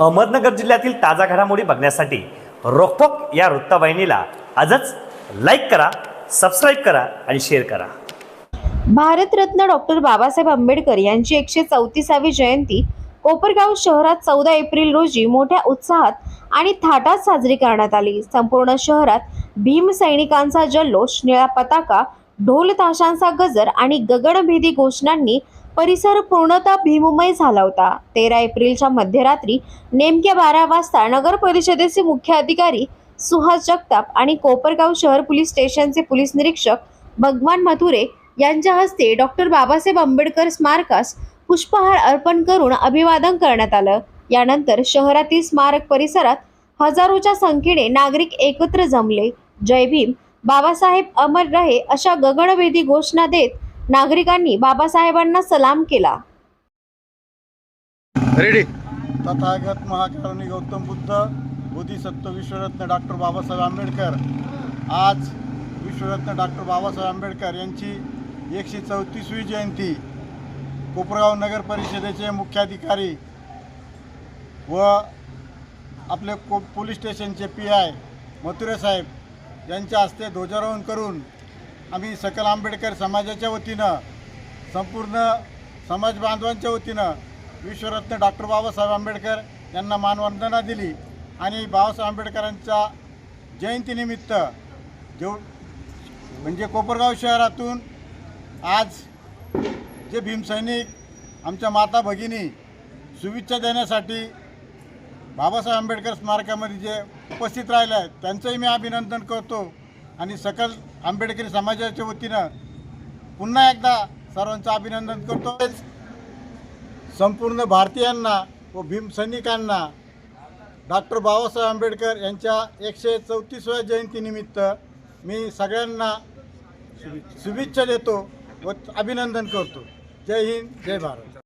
अहमदनगर जिल्ह्यातील ताजा घडामोडी बघण्यासाठी रोखोक या वृत्तवाहिनीला आजच लाईक करा सबस्क्राईब करा आणि शेअर करा. भारतरत्न डॉक्टर बाबासाहेब आंबेडकर यांची एकशे चौतीसावी जयंती कोपरगाव शहरात चौदा एप्रिल रोजी मोठ्या उत्साहात आणि थाटात साजरी करण्यात आली. संपूर्ण शहरात भीम सैनिकांचा जल्लोष निळा पताका ढोल ताशांचा गजर आणि गगनभेदी घोषणांनी परिसर पूर्णतः भीममय झाला होता. तेरा एप्रिलच्या मध्यरात्री नेमक्या बारा वाजता नगर परिषदेचे मुख्य अधिकारी सुहास जगताप आणि कोपरगाव शहर पोलीस स्टेशनचे पोलीस निरीक्षक भगवान मथुरे यांच्या हस्ते डॉक्टर बाबासाहेब आंबेडकर स्मारकास पुष्पहार अर्पण करून अभिवादन करण्यात आलं. यानंतर शहरातील स्मारक परिसरात हजारोच्या संख्येने नागरिक एकत्र जमले. जय भीम बाबासाहेब अमर रहे अशा गगनभेदी घोषणा देत नागरिकांनी बाबासाहेबांना सलाम केला. रेडी. तथागत महाकारुणी गौतम बुद्ध बोधिसत्व विश्वरत्न डॉक्टर बाबासाहेब आंबेडकर. आज विश्वरत्न डॉक्टर बाबासाहेब आंबेडकर यांची एकशे चौतीसवी जयंती. कोपरगाव नगर परिषदेचे मुख्याधिकारी व आपले को पोलीस स्टेशनचे पी आय मथुरे साहेब यांच्या हस्ते ध्वजारोहण करून आम्ही सकल आंबेडकर समाजाच्या वतीनं संपूर्ण समाज बांधवांच्या वतीनं विश्वरत्न डॉक्टर बाबासाहेब आंबेडकर यांना मानवंदना दिली आणि बाबासाहेब आंबेडकरांच्या जयंतीनिमित्त जेव म्हणजे कोपरगाव शहरातून आज जे भीमसैनिक आमच्या माता भगिनी शुभेच्छा देण्यासाठी बाबासाहेब आंबेडकर स्मारकामध्ये जे उपस्थित राहिले आहेत त्यांचंही मी अभिनंदन करतो. आणि सकल आंबेडकरी समाजाच्या वतीनं पुन्हा एकदा सर्वांचं अभिनंदन करतो. संपूर्ण भारतीयांना व भीमसैनिकांना डॉक्टर बाबासाहेब आंबेडकर यांच्या एकशे चौतीसव्या जयंतीनिमित्त मी सगळ्यांना शुभेच्छा देतो व अभिनंदन करतो. जय हिंद जय भारत.